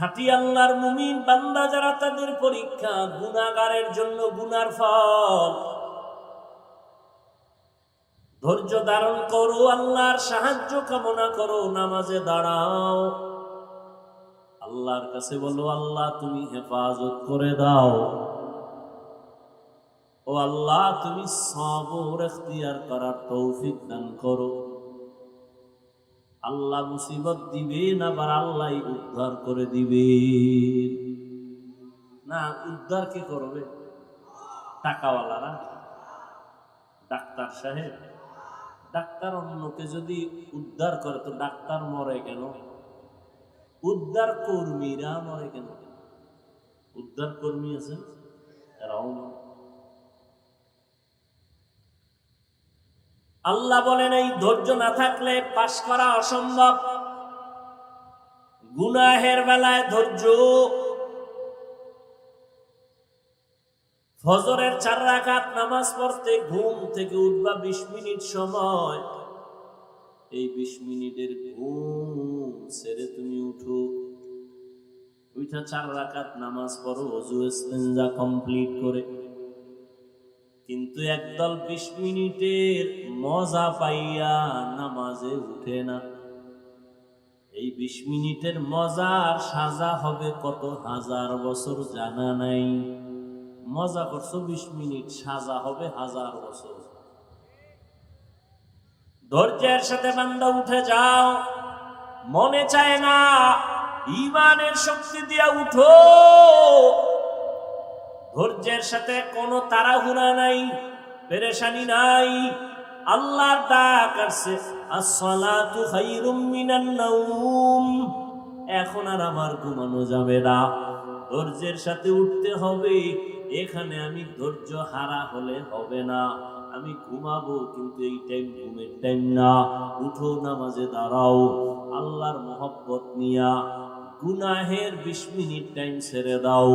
খাটি আল্লাহর মুমিন বান্দা যারা তাদের পরীক্ষা গুনাগারের জন্য গুনার ফল। ধৈর্য ধারণ করো, আল্লাহর সাহায্য কামনা করো, নামাজে দাঁড়াও। আল্লাহর কাছে বলো, আল্লাহ, তুমি হেফাজত করে দাও। ও আল্লাহ, তুমি সবর এখতিয়ার করার তৌফিক দান করো। আল্লাহ মুসিবত দিবেন, আবার আল্লাহ উদ্ধার করে দিবে না, উদ্ধার কি করবে? টাকাওয়ালারা? ডাক্তার সাহেব? ডাক্তার অন্যকে যদি উদ্ধার করে, তো ডাক্তার মরে কেন? উদ্ধার কর্মীরা মরে কেন? উদ্ধার কর্মী আছে? এরাও মরে। আল্লাহ বলেন, এই ধৈর্য না থাকলে পাশ করা অসম্ভব। গুনাহের বেলায় ধৈর্য। ফজরের চার রাকাত নামাজ পড়তে ঘুম থেকে উঠবা বিশ মিনিট সময়। এই বিশ মিনিটের ঘুম ছেড়ে তুমি উঠো। উঠা চার রাকাত নামাজ পড়ো কমপ্লিট করে। কিন্তু একদল বিশ মিনিটের মজা পাইয়া নামাজে উঠে না। এই বিশ মিনিটের মজার সাজা হবে কত হাজার বছর জানা নাই। মজা করছ, বিশ মিনিট সাজা হবে হাজার বছর। ধৈর্যের সাথে বান্দা উঠে যাও। মনে চায় না ইমানের শক্তি দিয়া উঠো। ধৈর্যের সাথে কোনো তাড়াহুড়া নাই, পেরেশানি নাই। আল্লাহর ডাক আসছে এখন আর আমার ঘুমানো যাবে না। ধৈর্যের সাথে উঠতে হবে, এখানে আমি ধৈর্য হারা হলে হবে না। আমি ঘুমাবো, কিন্তু এই টাইম ঘুমের টাইম না। উঠো, নামাজে দাঁড়াও। আল্লাহর মহব্বত নিয়া গুনাহের বিশ মিনিট টাইম ছেড়ে দাও।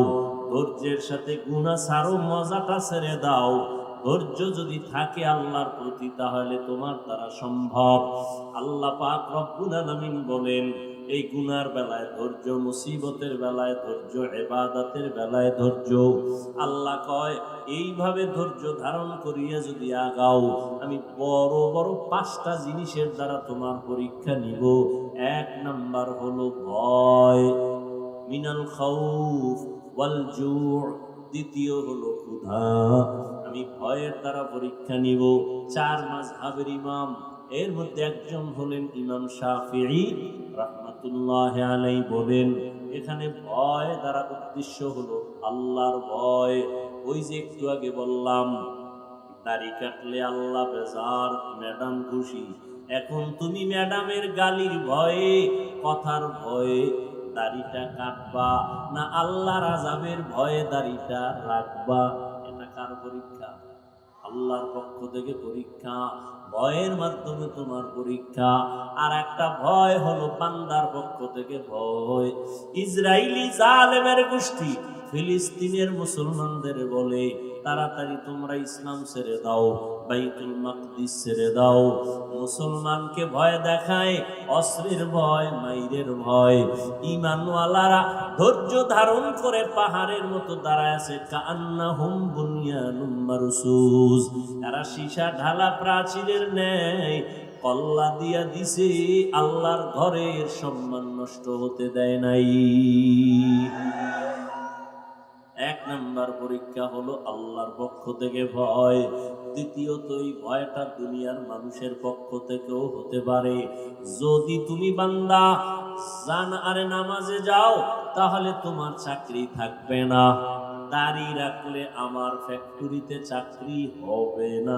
ধৈর্যের সাথে গুনা সারো মজাটা ছেড়ে দাও। ধৈর্য যদি থাকে আল্লাহর প্রতি, তাহলে তোমার দ্বারা সম্ভব। আল্লাহ পাক রব্বুল আলামিন বলেন এই গুনার বেলায় ধৈর্য, মুসিবতের বেলায় ধৈর্য এবাদাতের বেলায় ধৈর্য। আল্লাহ কয়, এইভাবে ধৈর্য ধারণ করিয়া যদি আগাও, আমি বড় বড় পাঁচটা জিনিসের দ্বারা তোমার পরীক্ষা নিব। এক নাম্বার হলো ভয়, মিনাল খাউফ ওয়াল দ্বিতীয় হলো ক্ষুধা, আমি ভয়ের দ্বারা পরীক্ষা নিব। চার মাযহাবের ইমাম, এর মধ্যে একজন হলেন ইমাম শাফিঈ রাহমাতুল্লাহ আলাই বলেন, এখানে ভয় দ্বারা উদ্দেশ্য হলো আল্লাহর ভয়। ওই যে একটু আগে বললাম, দাড়ি কাটলে আল্লাহ বেজার, ম্যাডাম খুশি। এখন তুমি ম্যাডামের গালির ভয়ে, কথার ভয়ে দাড়িটা কাটবা না আল্লাহর আজাবের ভয়ে দাড়িটা রাখবা? এটা কার পরীক্ষা? আল্লাহর পক্ষ থেকে পরীক্ষা, ভয়ের মাধ্যমে তোমার পরীক্ষা। আর একটা ভয় হলো পান্দার পক্ষ থেকে ভয়। ইসরায়েলি জালেমের গোষ্ঠী ফিলিস্তিনের মুসলমানদের বলে তাড়াতাড়ি তোমরা ইসলাম ছেড়ে দাও, বাইতুল মাকদিস ছেড়ে দাও। মুসলমানকে ভয় দেখায় অস্ত্রের ভয়, মাইরের ভয়। ইমানওয়ালারা ধৈর্য ধারণ করে পাহাড়ের মতো দাঁড়ায় আছে কান্না হুম বুনিয়ানুম মারসুস তারা সীসা ঢালা প্রাচীরের ন্যায়, কল্লা দিয়া দিছে, আল্লাহর ঘরের সম্মান নষ্ট হতে দেয় নাই। পরীক্ষা হলো আল্লাহর পক্ষ থেকে ভয়। দ্বিতীয়ত, এই ভয়টা দুনিয়ার মানুষের পক্ষ থেকেও হতে পারে। যদি তুমি বান্দা জান আরে নামাজে যাও, তাহলে তোমার চাকরি থাকবে না। দাড়ি রাখলে আমার ফ্যাক্টরিতে চাকরি হবে না।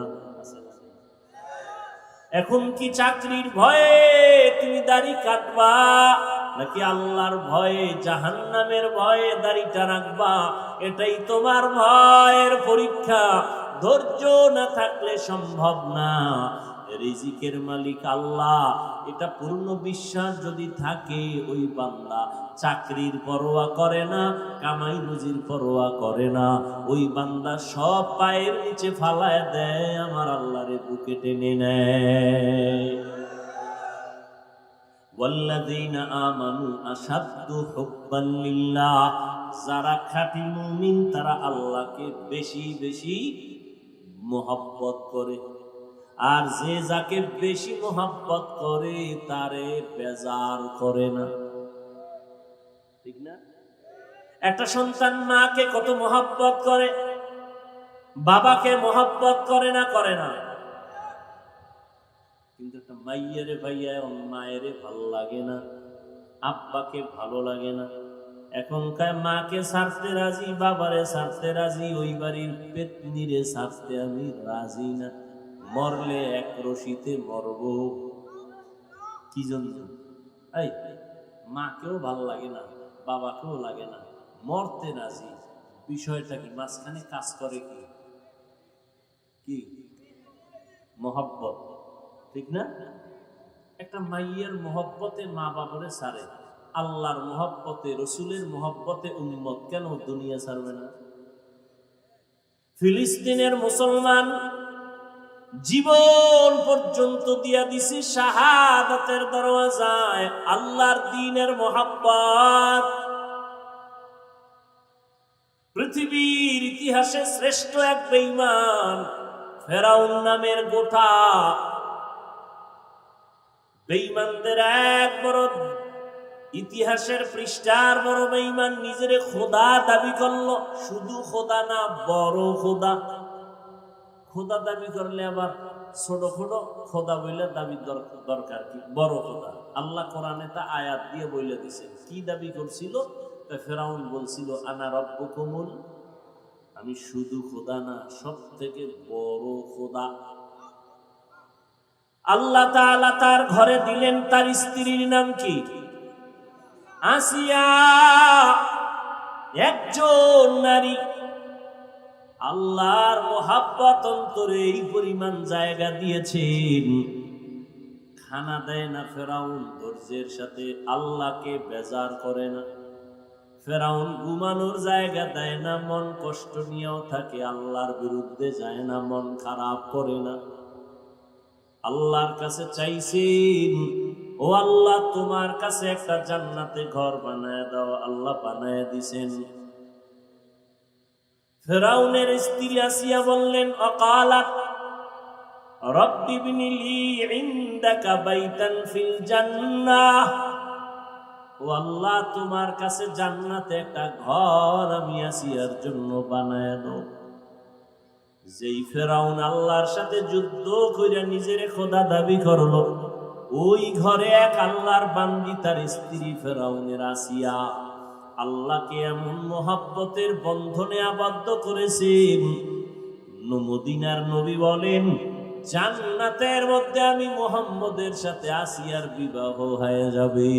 এখন কি চাকরির ভয়ে তুমি দাড়ি কাটবা? নাকি আল্লাহর ভয়ে, জাহান্নামের ভয়ে দাড়িটা রাখবা? এটাই তোমার ভয়ের পরীক্ষা। ধৈর্য না থাকলে সম্ভব না। রিজিকের মালিক আল্লাহ। এটা পূর্ণ বিশ্বাস যদি থাকে, ওই বান্দা চাকরির পরোয়া করে না, কামাই রুজির পরোয়া করে না। ওই বান্দা সব পায়ের নিচে ফালায় দেয়, আমার আল্লাহরে বুকে টেনে নেয়। ওয়াল্লাযীনা আমানু আশাদ্দু হুব্বান লিল্লাহ, যারা খাঁটি মুমিন, তারা আল্লাহকে বেশি বেশি মোহাব্বত করে। আর যে যাকে বেশি মোহাব্বত করে, তারে বেজার করে না। ঠিক না? একটা সন্তান মাকে কত মোহাব্বত করে, বাবাকে মোহাব্বত করে না করে না। কিন্তু একটা মাইয়ারে ভাইয়া মায়েরে ভালো লাগে না, আব্বাকে ভালো লাগে না। এখনকার মাকে ছাড়তে রাজি, বাবারে ছাড়তে রাজি, ওই বাড়ির পেতনিরে ছাড়তে আমি রাজি না। মরলে এক রশিতে মরব। কি জন্য? এই, মাকেও ভালো লাগে না, বাবাকেও লাগে না, মরতে রাজি। বিষয়টা কি? মাঝখানে কাজ করে কি? কি? মহব্বত। ঠিক না? একটা মাইয়ের মহব্বতে মা বাবারে সারে। আল্লাহর মহব্বতে, রসুলের মহব্বতে উন্মত কেন দুনিয়া ছাড়বে না? ফিলিস্তিনের মুসলমান জীবন পর্যন্ত দিয়া দিছি শাহাদাতের দরওয়াজায়, আল্লাহর দিনের মহাব্বত। পৃথিবীর ইতিহাসে শ্রেষ্ঠ এক বেঈমান ফেরাউন নামের গোটা বেঈমানদের এক বড় ইতিহাসের পৃষ্ঠার বড় বেঈমান নিজের খোদা দাবি করল। শুধু খোদা না, বড় খোদা। খোদা দাবি করলে আবার ছোট ছোট খোদা বইলে দাবি দর- দরকার কি? বড় খোদা। আল্লাহ কোরআনে তা আয়াত দিয়ে বইলে দিছে। কি দাবি করছিল? তা ফেরাউন বলছিল, আনা কমল আমি শুধু খোদা না সব থেকে বড় খোদা। আল্লাহ তাআলা তার ঘরে দিলেন তার স্ত্রীর নাম কি? আসিয়া। একজন নারী। আল্লাহর মোহাব্বত অন্তরে এই পরিমাণ জায়গা দিয়েছেন। খানা দেয় না ফেরাউন, ধৈর্যের সাথে আল্লাহকে বেজার করে না। ফেরাউন ঘুমানোর জায়গা দেয় না, মন কষ্ট নিয়েও থাকে, আল্লাহর বিরুদ্ধে যায় না, মন খারাপ করে না। আল্লাহর কাছে চাইছেন, ও আল্লাহ, তোমার কাছে একটা জান্নাতে ঘর বানায় দাও। আল্লাহ বানায় দিছেন। ফেরাউনের স্ত্রী আসিয়া বললেন, অকালাত ফিল ও আল্লাহ, তোমার কাছে জান্নাতে একটা ঘর আমি আসিয়ার জন্য বানায় দাও। যেই ফেরাউন আল্লাহর সাথে যুদ্ধ কইরা নিজের খোদা দাবি করল, ওই ঘরে এক আল্লাহর বান্দি তার স্ত্রী ফেরাউনের আসিয়া আল্লাহকে এমন মোহাব্বতের বন্ধনে আবদ্ধ করেছেন। মদিনার নবী বলেন, জান্নাতের মধ্যে আমি মোহাম্মদের সাথে আসিয়ার বিবাহ হয়ে যাবে।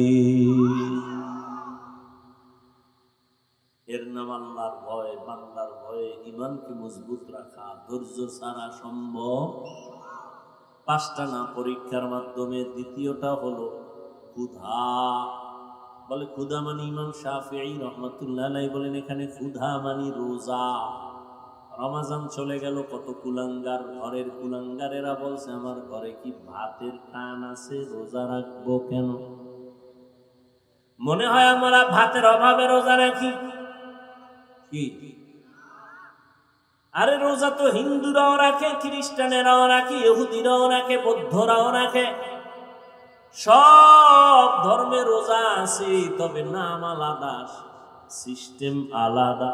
এর নাম আল্লাহর ভয়, বান্দার ভয়ে ইমানকে মজবুত রাখা, ধৈর্য ছাড়া সম্ভব। পাঁচটা না, পরীক্ষার মাধ্যমে। দ্বিতীয়টা হলো ক্ষুধা। বলে ক্ষুধা মানে ইমাম শাফি রহমতুল্লাহ বলেন এখানে ক্ষুধা মানে রোজা। রমাজান চলে গেল, কত কুলাঙ্গার, ঘরের কুলাঙ্গারেরা বলছে, আমার ঘরে কি ভাতের টান আছে? রোজা রাখব কেন? মনে হয় আমরা ভাতের অভাবে রোজা রাখি। কি? আরে রোজা তো হিন্দুরাও রাখে, খ্রিস্টানেরাও রাখে, ইহুদিরাও রাখে, বৌদ্ধরাও রাখে। সব ধর্মে রোজা আছে, তবে নাম আলাদা, সিস্টেম আলাদা।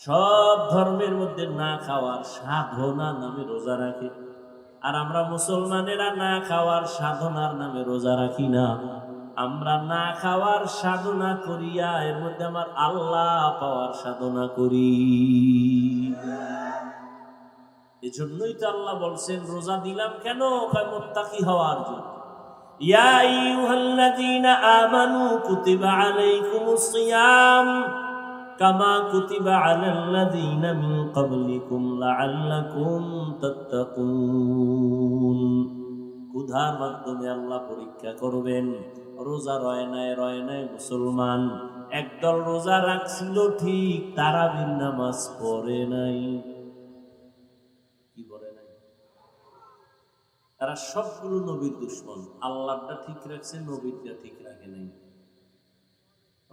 সব ধর্মের মধ্যে না খাওয়ার সাধনা নামে রোজা রাখে। আর আমরা মুসলমানেরা না খাওয়ার সাধনার নামে রোজা রাখি না। আমরা না খাওয়ার সাধনা করিয়া এর মধ্যে আমার আল্লাহ পাওয়ার সাধনা করি। এজন্যই তো আল্লাহ বলছেন, রোজা দিলাম কেন? মোত্তাকি হওয়ার জন্য। আমানু কামা মাধ্যমে আল্লাহ পরীক্ষা করবেন। রোজা রয় নাই রয় নাই মুসলমান। একদল রোজা রাখছিল ঠিক তারাবির নামাজ পড়ে নাই। তারা সবগুলো নবীর দুশ্মন। আল্লাহটা ঠিক রাখছে, নবীরটা ঠিক রাখে নাই।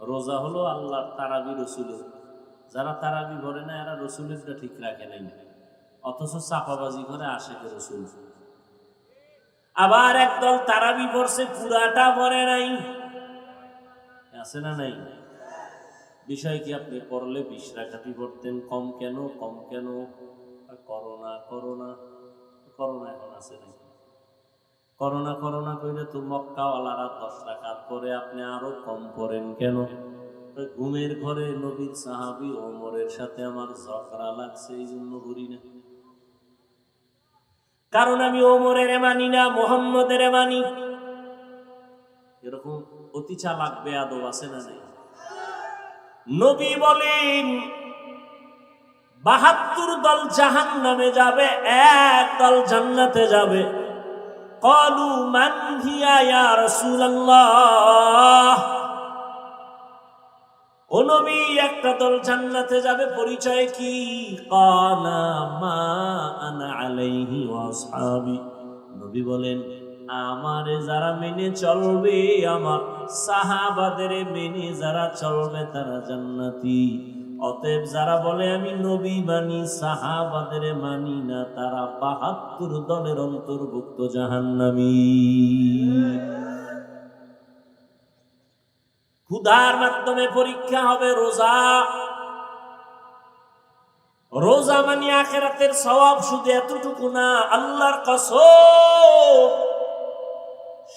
রোজা হলো আল্লাহর তারাবি রসুলের। যারা তারাবি ভরে না, এরা রসুলেরটা ঠিক রাখে নাই। অথচ চাপাবাজি করে আশেকে রসুল। আবার একদল তারাবি পড়ছে, পুরাটা ভরে নাই। আছে না নাই? বিষয় কি আপনি পড়লে বিশ রাখাটি পড়তেন? কম কেন? কম কেন? করোনা করোনা করোনা এখন আছে নাকি করোনা করোনা কইলে তো মক্কাওয়ালারা দশ রাখাত পরে আপনি আরও কম পড়েন কেন? ঘুমের ঘরে নবীর সাহাবি ওমরের সাথে আমার ঝগড়া লাগছে এই জন্য করি না। কারণ আমি ওমরের মানি না, মোহাম্মদের মানি এরকম অতি চালাক বেয়াদব আছে না নাই? নবী বলেন, বাহাত্তর দল জাহান নামে যাবে, এক দল জান্নাতে যাবে। কলু মান হিয়া রাসূলুল্লাহ। ও একটা দল জান্নাতে যাবে, পরিচয় কি? মা নবী বলেন, আমারে যারা মেনে চলবে, আমার সাহাবাদের মেনে যারা চলবে, তারা জান্নাতি। অতএব যারা বলে, আমি নবী মানি, সাহাবাদের মানি না, তারা বাহাত্তর দলের অন্তর্ভুক্ত জাহান্নামী। ক্ষুধার মাধ্যমে পরীক্ষা হবে রোজা। রোজা মানে আখেরাতের সওয়াব শুধু এতটুকু না, আল্লাহর কসম।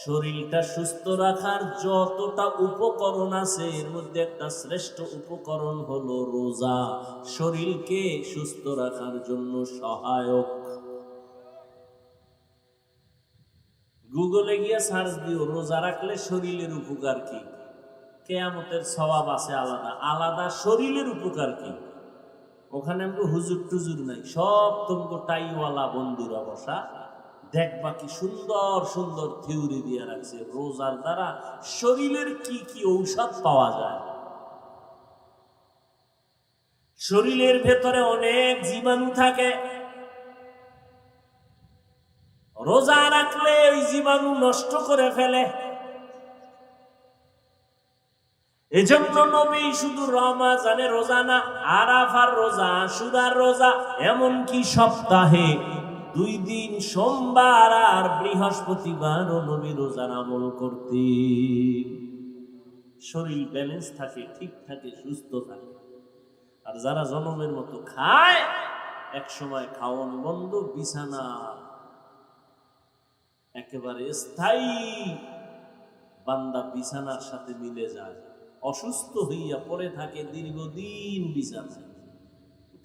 শরীরটা সুস্থ রাখার যতটা উপকরণ আছে, এর মধ্যে একটা শ্রেষ্ঠ উপকরণ হলো রোজা। শরীরকে সুস্থ রাখার জন্য সহায়ক। গুগলে গিয়ে সার্চ দিও, রোজা রাখলে শরীরের উপকার কি? কেয়ামতের স্বভাব আছে আলাদা। আলাদা শরীরের উপকার কি? ওখানে আমাকে হুজুর টুজুর নাই। সব তোমাকে টাইওয়ালা বন্ধুরা বসা দেখবা কি সুন্দর সুন্দর থিওরি দিয়ে রাখছে। রোজার দ্বারা শরীরের কি কি ঔষধ পাওয়া যায়? শরীরের ভেতরে অনেক জীবাণু থাকে। রোজা রাখলে ওই জীবাণু নষ্ট করে ফেলে। এজন্য নবী শুধু রমাজানে রোজা না, আরাফার রোজা সুদার রোজা সপ্তাহে দুই দিন সোমবার আর বৃহস্পতিবারও নবী রোজার আমল করতে শরীর ব্যালেন্স থাকে, ঠিক থাকে, সুস্থ থাকে। আর যারা জনমের মতো খায়, এক সময় খাওয়ান বন্ধ, বিছানা একেবারে স্থায়ী, বান্দা বিছানার সাথে মিলে যায়। অসুস্থ হইয়া পড়ে থাকে দীর্ঘদিন বিছানায়।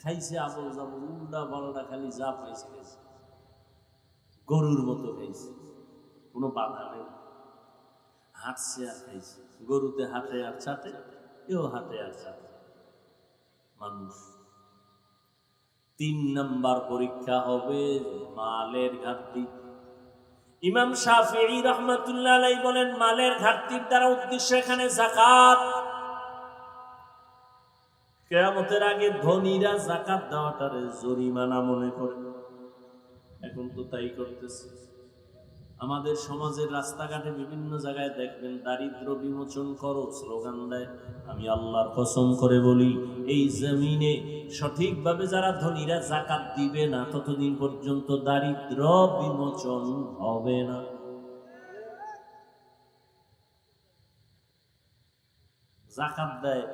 খাইছে আবল যাবল উল্টা পাল্টা খালি যা পাইছে। খাইছে গরুর মতো খাইছে, কোনো বাধা নেই। হাঁটছে আর খাইছে। গরুতে হাঁটে আর চাটে এও হাঁটে আর চাটে মানুষ, তিন নাম্বার পরীক্ষা হবে মালের ঘাটতি। ইমাম শাহি রহমতুল্লাহ বলেন, মালের ঘাটতির দ্বারা উদ্দেশ্য এখানে জাকাত কেয়ামতের আগে ধনীরা জাকাত দেওয়াটারে জরিমানা মনে করে। এখন তো তাই করতেছে। আমাদের সমাজের রাস্তাঘাটে বিভিন্ন জায়গায় দেখবেন দারিদ্র বিমোচন করো স্লোগান দেয় আমি আল্লাহর কসম করে বলি, এই জমিনে সঠিকভাবে যারা ধনীরা জাকাত দিবে না, ততদিন পর্যন্ত দারিদ্র বিমোচন হবে না। জাকাত দেয়,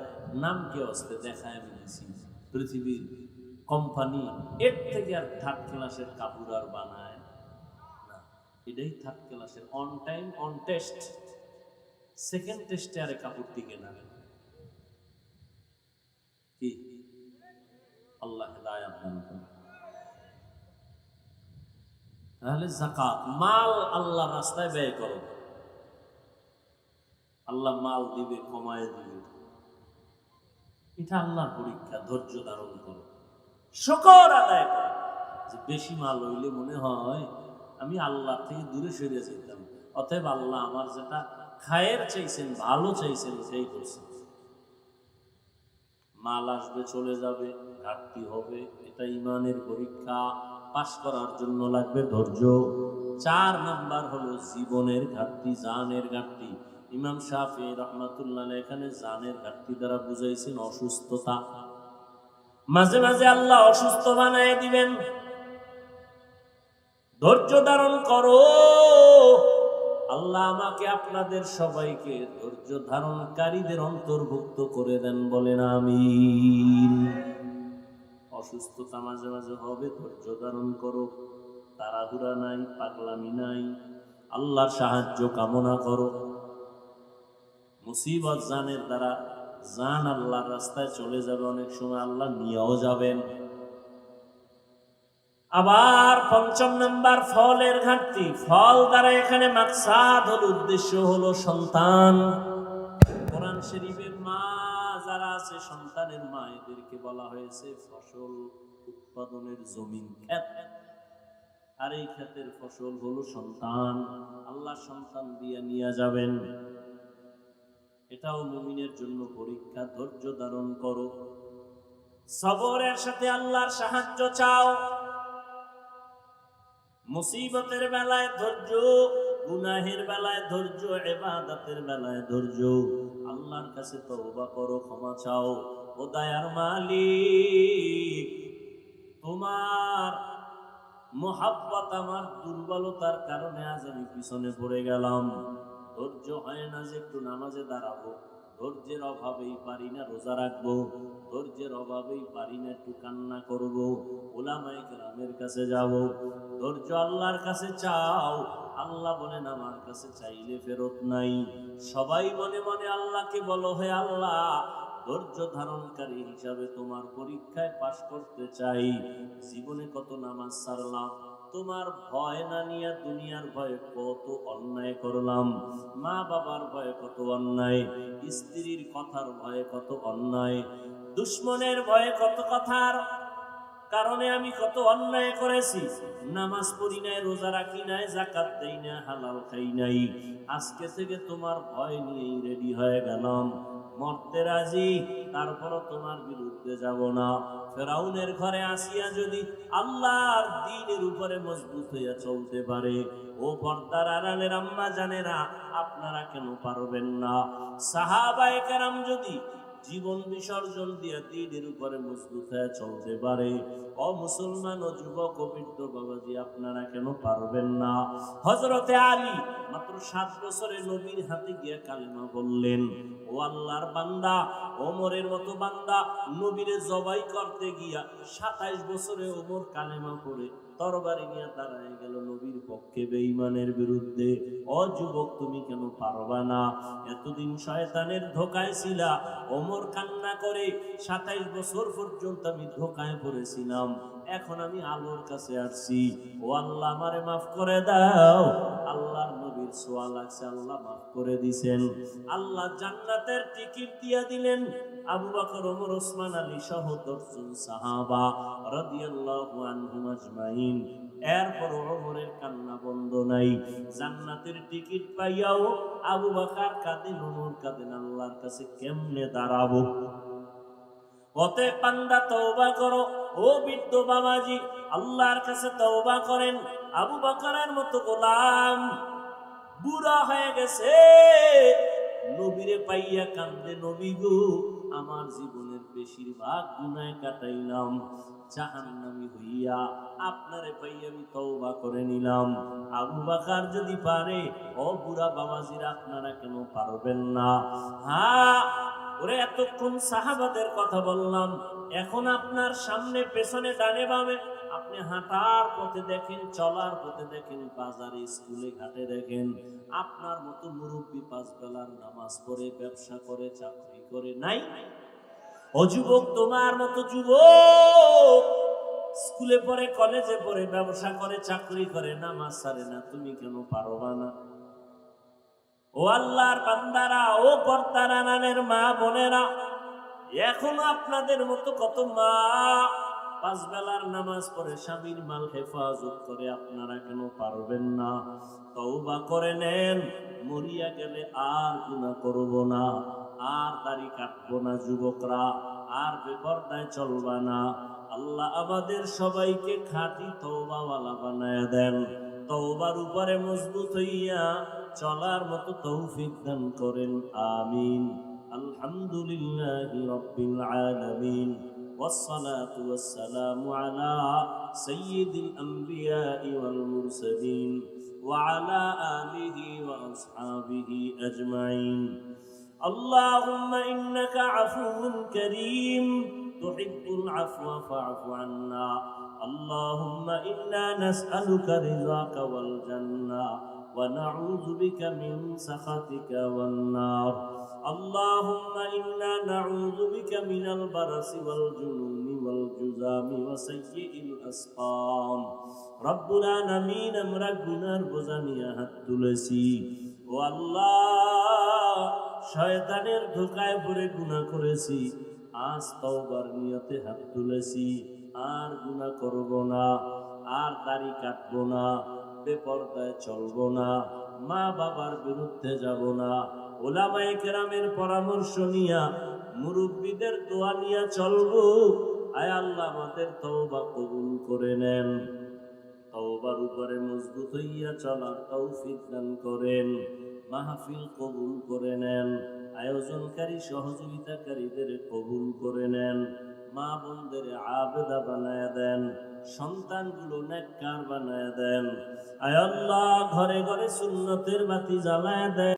নাম কে আসতে দেখায় আমি পৃথিবীর কোম্পানি, এর থেকে আর থার্ড ক্লাসের কাপড় আর বানায় এটাই থার্ড ক্লাসের। On time on test second টেস্টে আরে কাপড় টিকে না কি? আল্লাহ। তাহলে জাকাত মাল আল্লাহ রাস্তায় ব্যয় করো। আল্লাহ মাল দিবে, কমায় দিবে। এটা আল্লাহর পরীক্ষা, ধৈর্য ধারণ করো। শকর আদায় করো। যে বেশি মাল হইলে মনে হয় আমি আল্লাহ থেকে দূরে সরে যেতাম। অতএব আল্লাহ আমার যেটা খায়ের চাইছেন, ভালো চাইছেন সেই করছেন। মাল আসবে, চলে যাবে, ঘাটতি হবে, এটা ইমানের পরীক্ষা। পাশ করার জন্য লাগবে ধৈর্য। চার নাম্বার হলো জীবনের ঘাটতি, জানের ঘাটতি। ইমাম শাফি রহমাতুল্লাহ এখানে জানের ঘাটতি দ্বারা বুঝাইছেন অসুস্থতা। মাঝে মাঝে আল্লাহ অসুস্থ বানায় দিবেন। ধৈর্য ধারণ করো। আল্লাহ আমাকে আপনাদের সবাইকে ধৈর্য ধারণকারীদের অন্তর্ভুক্ত করে দেন বলেন আমি অসুস্থতা মাঝে মাঝে হবে, ধৈর্য ধারণ করো। তাড়াহুড়া নাই, পাগলামি নাই, আল্লাহর সাহায্য কামনা করো। মুসিবত জানের দ্বারা জান আল্লাহর রাস্তায় চলে যাবে, অনেক সময় আল্লাহ নিয়েও যাবেন। আবার পঞ্চম নাম্বার ফলের ঘাটতি। ফল দ্বারা এখানে মাকসাদ হল উদ্দেশ্য হলো সন্তান। কোরআন শরীফের মা যারা আছে, সন্তানের মা এদেরকে বলা হয়েছে ফসল উৎপাদনের জমিন ক্ষেত। আর এই ক্ষেতের ফসল হলো সন্তান। আল্লাহ সন্তান দিয়ে নিয়ে যাবেন। এটাও মুমিনের জন্য পরীক্ষা, ধৈর্য ধারণ করো। সবরের সাথে আল্লাহর সাহায্য চাও। মুসিবতের বেলায় ধৈর্য, গুনাহের বেলায় ধৈর্য এবাদতের বেলায় ধৈর্য। আল্লাহর কাছে তওবা করো, ক্ষমা চাও। ও দয়ার মালিক, তোমার মোহাব্বত আমার দুর্বলতার কারণে আজ আমি পিছনে পড়ে গেলাম। ধৈর্য হয় না যে একটু নামাজে দাঁড়াবো। ধৈর্যের অভাবেই পারি না রোজা রাখব, ধৈর্যের অভাবেই পারি না একটু কান্না করব ওলামাই কেরামের কাছে যাব। ধৈর্য আল্লাহর কাছে চাও, আল্লাহ বলেন আমার কাছে চাইলে ফেরত নাই। সবাই মনে মনে আল্লাহকে বলো, হে আল্লাহ, ধৈর্য ধারণকারী হিসাবে তোমার পরীক্ষায় পাশ করতে চাই। জীবনে কত নামাজ সারলাম তোমার ভয় না নিয়ে দুনিয়ার ভয়ে কত অন্যায় করলাম? মা বাবার ভয়ে কত অন্যায়? স্ত্রীর কথার ভয়ে কত অন্যায়? দুশ্মনের ভয়ে কত কথার কারণে আমি কত অন্যায় করেছি? নামাজ পড়ি নাই, রোজা রাখি নাই জাকাত দেই না হালাল খাই নাই। আজকে থেকে তোমার ভয় নিয়েই রেডি হয়ে গেলাম। মরতে রাজি, তারপরও তোমার বিরুদ্ধে যাব না। ফেরাউনের ঘরে আসিয়া যদি আল্লাহর দিনের উপরে মজবুত হইয়া চলতে পারে, ও পর্দার আড়ালের আম্মা জানেরা, আপনারা কেন পারবেন না? সাহাবায়ে কেরাম যদি জীবন বিসর্জন দিয়ে দিনের উপরে মজবুত হয়ে চলতে পারে। ও মুসলমান ও যুবক ও বৃদ্ধ বাবাজি, আপনারা কেন পারবেন না? হজরতে আলী মাত্র সাত বছরে নবীর হাতে গিয়ে কালিমা বললেন, ও আল্লাহর বান্দা, ওমরের মতো বান্দা, নবীরে জবাই করতে গিয়া সাতাইশ বছরে ওমর কালেমা পড়ে তরবারি নিয়ে দাঁড়ায় গেল নবীর পক্ষে বেঈমানের বিরুদ্ধে। ও যুবক, তুমি কেন পারবা না? এতদিন শয়তানের ধোকায় ছিলা, ওমর কান্না করে সাতাইশ বছর পর্যন্ত আমি ধোকায় পড়েছিলাম। এখন আমি আলোর কাছে আসছি। ও আল্লাহ আমারে মাফ করে দাও। আল্লাহর নবীর সোয়া লাগছে আল্লাহ মাফ করে দিছেন। আল্লাহ জান্নাতের টিকিট দিয়া দিলেন। আবু বকর, ওমর, ওসমান আলী সহ দশজন সাহাবা রাদিয়াল্লাহু আনহুম আজমাইন। এরপর ওমরের কান্না বন্ধ নাই। জান্নাতের টিকিট পাইয়াও আবু বকর কাঁদেন ওমর কাঁদেন আল্লাহর কাছে কেমনে দাঁড়াবো? অতে পান্দা তওবা করো। ও বৃদ্ধ বাবাজি, আল্লাহর কাছে তওবা করেন। আবু বকরের মতো গোলাম, বুড়া হয়ে গেছে। নবীরে পাইয়া কান্দে নবী গো আমার জীবনের বেশিরভাগ গুনায় কাটাইলাম। জাহান্নামি হইয়া আপনারে পাই আমি তওবা করে নিলাম। আবু বাকার যদি পারে, ও বুড়া বাবাজিরা আপনারা কেন পারবেন না? হ্যাঁ ওরে এতক্ষণ সাহাবাদের কথা বললাম। এখন আপনার সামনে পেছনে ডানে বামে আপনি হাঁটার পথে দেখেন, চলার পথে দেখেন, বাজারে, স্কুলে, ঘাটে দেখেন, আপনার মতো মুরব্বী পাঁচ বেলার নামাজ পড়ে, ব্যবসা করে, চাকরি করে নাই? ও যুবক, তোমার মতো যুবক স্কুলে পড়ে, কলেজে পড়ে, ব্যবসা করে, চাকরি করে, নামাজ সারে না, তুমি কেন পারবা না? ও আল্লাহর বান্দারা, ও কর্তারা নানের মা বোনেরা এখনও আপনাদের মতো কত মা পাঁচ বেলার নামাজ পড়ে স্বামীর মাল হেফাজত করে আপনারা কেন পারবেন না? তওবা করে নেন, মরিয়া গেলে আর গুনাহ করব না, আর দাড়ি কাটবো না যুবকরা, আর বেপরদায় চলবা না। আল্লাহ আমাদের সবাইকে খাঁটি তওবাওয়ালা বানায় দেন। তওবার উপরে মজবুত হইয়া চলার মতো তৌফিক দান করেন, আমিন। আলহামদুলিল্লাহি রাব্বিল আলামিন। والصلاة والسلام على سيد الأنبياء والمرسلين وعلى آله وأصحابه أجمعين. اللهم إنك عفو كريم. تحب العفو فاعف عنا. اللهم إنا نسألك رضاك والجنة ونعوذ بك من سخطك والنار. اللهم إنا نعوذ بك من البرس والجنون والجذام وسيء الأسقام رب العالمين আমরা গুনার বোঝা নিয়ে হাত তুলেছি ও আল্লাহ শয়তানের ধোকায় পড়ে গুনাহ করেছি আজ তওবার নিয়তে হাত তুলেছি আর গুনাহ করব না আর দাড়ি কাটবো না বেপরদায় চলবো না মা বাবার বিরুদ্ধে যাব না ওলামায়ে কেরামের পরামর্শ নিয়া মুরব্বীদের দোয়া নিয়া চলবো। আয় আল্লাহ আমাদের তওবা কবুল করে নেন। তওবার উপরে মজবুত হইয়া চলার তৌফিক দান করেন। মাহফিল কবুল করে নেন। আয়োজনকারী সহযোগিতাকারীদের কবুল করে নেন। মা বোনদের আবেদা বানায় দেন। সন্তানগুলো নেককার বানায় দেন। আয় আল্লাহ ঘরে ঘরে সুন্নতের বাতি জ্বালায় দেন।